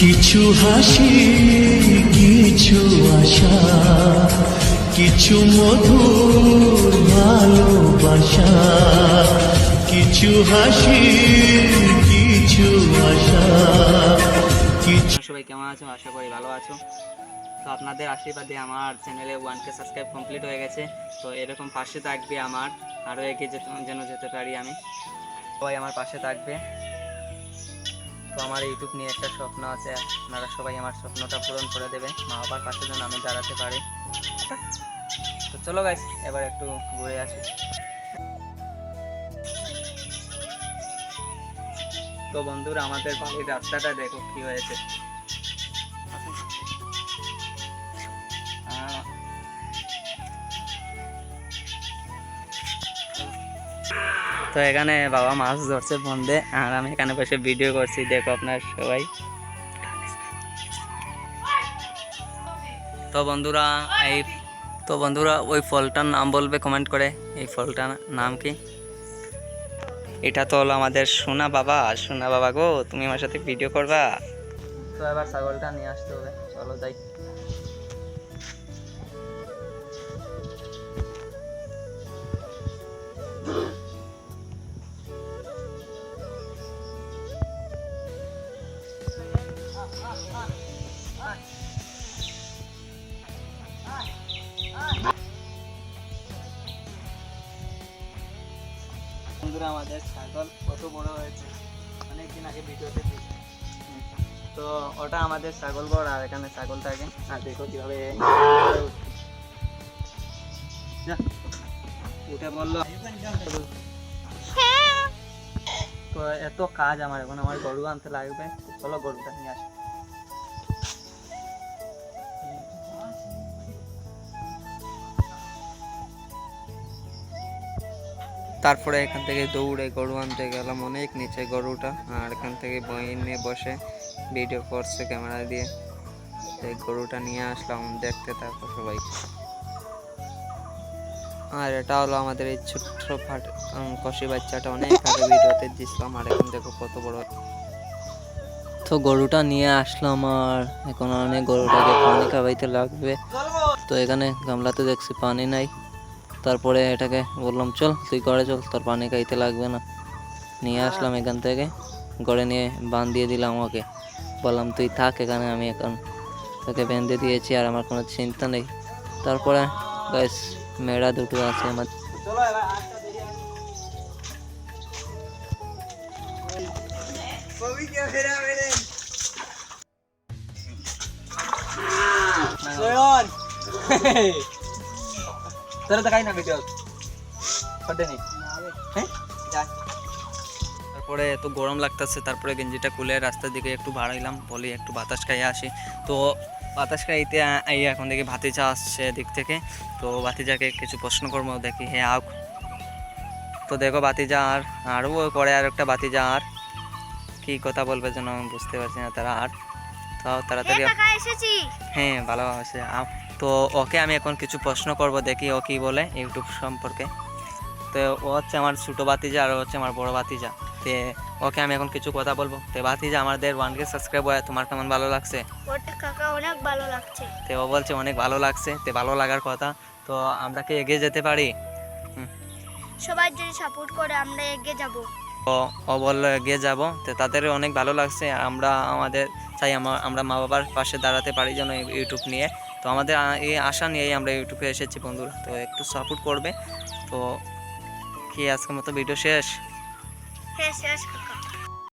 কিছু হাসি, কিছু আশা, কিছু মধুর ভালোবাসা, কিছু হাসি, কিছু আশা, কিছু সবাই, কেমন আছো? আশা করি ভালো আছো। তো আপনাদের আশীর্বাদে আমার চ্যানেলে ওয়ান কে সাবস্ক্রাইব কমপ্লিট হয়ে গেছে। তো এরকম পাশে থাকবে আমার, আরও এগিয়ে যেতে যেন যেতে পারি আমি। সবাই আমার পাশে থাকবে। তো আমার ইউটিউব নিয়ে একটা স্বপ্ন আছে। আপনারা সবাই আমার স্বপ্নটা পূরণ করে দেবে মা বাবার পাশে যেন আমি দাঁড়াতে পারি। তো চলো গাইস এবার একটু ঘুরে আসি। তো বন্ধুরা, আমাদের বাড়ির রাস্তাটা দেখো কি হয়েছে। তো এখানে বাবা মাছ ধরছে বন্ধে, আর আমি এখানে বসে ভিডিও করছি, দেখো আপনার সবাই। তো বন্ধুরা, এই তো বন্ধুরা, ওই ফলটার নাম বলবে কমেন্ট করে, এই ফলটার নাম কি? এটা তো হলো আমাদের সোনা বাবা সোনা বাবা গো, তুমি আমার সাথে ভিডিও করবা? তো এবার ছাগলটা নিয়ে আসতে হবে, চলো যাই। বন্ধুরা আমাদের ছাগল কত বড় হয়েছে? অনেকদিন আগে ভিডিওতে তো ওটা আমাদের ছাগল বড় আর এখানে ছাগল থাকে আর দেখো কীভাবে উঠে বলল। তো এত কাজ আমার এখন আমার গরু আনতে লাগবে। চলো গরুটা নিয়ে আসি। তারপরে এখান থেকে দৌড়ে গরু আনতে গেলাম অনেক নিচে গরুটা। আর এখান থেকে বই নিয়ে বসে ভিডিও করছে ক্যামেরা দিয়ে। এই গরুটা নিয়ে আসলাম, দেখতে থাকো সবাই। আর এটা হলো আমাদের এই ছোট্ট ফাট কষি বাচ্চাটা, অনেক আগে ভিডিওতে দিছিলাম, আর এখন দেখো কত বড়। তো গরুটা নিয়ে আসলাম আর এখন অনেক গরুটাকে পানি খাওয়াইতে লাগবে। তো এখানে গামলাতে দেখছি পানি নাই। তারপরে এটাকে বললাম চল তুই ঘরে চল তোর পানি খাইতে লাগবে না। নিয়ে আসলাম এখান থেকে ঘরে নিয়ে বান দিয়ে দিলাম ওকে। বললাম তুই থাক এখানে আমি এখন তোকে বেঁধে দিয়েছি আর আমার কোনো চিন্তা নেই। তারপরে ব্যাস মেয়েরা দুটো আছে আমার তোরা দেখাই না ভিডিও। ফটে নি হ্যাঁ। তারপরে এত গরম লাগতেছে, তারপরে গেঞ্জিটা খুলে রাস্তার দিকে একটু বাড়াইলাম, বলি একটু বাতাস খাইয়ে আসি। তো বাতাস খাইতে এই এখন দেখি ভাতিজা আসছে দিক থেকে। তো ভাতিজাকে কিছু প্রশ্ন করব, দেখি হ্যাঁ আও তো দেখো ভাতিজা আর, আরও পরে আর একটা ভাতিজা আর, কি কথা বলবে যেন আমি বুঝতে পারছি না তারা আর। তাও তাড়াতাড়ি এসেছি। হ্যাঁ ভালো আছে। তো ওকে আমি এখন কিছু প্রশ্ন করব দেখি ও কি বলে ইউটিউব সম্পর্কে। তো ও হচ্ছে আমার ছোটো বাতিজা আর হচ্ছে আমার বড় বাতিজা তে ওকে আমি এখন কিছু কথা বলব। তো বাতিজা আমাদের ওয়ান কে সাবস্ক্রাইব হয় তোমার কেমন ভালো লাগছে? কাকা অনেক ভালো লাগছে। তো ও বলছে অনেক ভালো লাগছে। তে ভালো লাগার কথা। তো আমরা কি এগিয়ে যেতে পারি? সবাই যদি সাপোর্ট করে আমরা এগিয়ে যাব। ও গিয়ে যাব। তো তাদের অনেক ভালো লাগছে। আমরা আমাদের চাই আমা- আমরা মা বাবার পাশে দাঁড়াতে পারি যেন ইউটিউব নিয়ে। তো আমাদের এই আশা নিয়েই আমরা ইউটিউবে এসেছি বন্ধুরা। তো একটু সাপোর্ট করবে। তো কি আজকের মতো ভিডিও শেষ? হ্যাঁ শেষ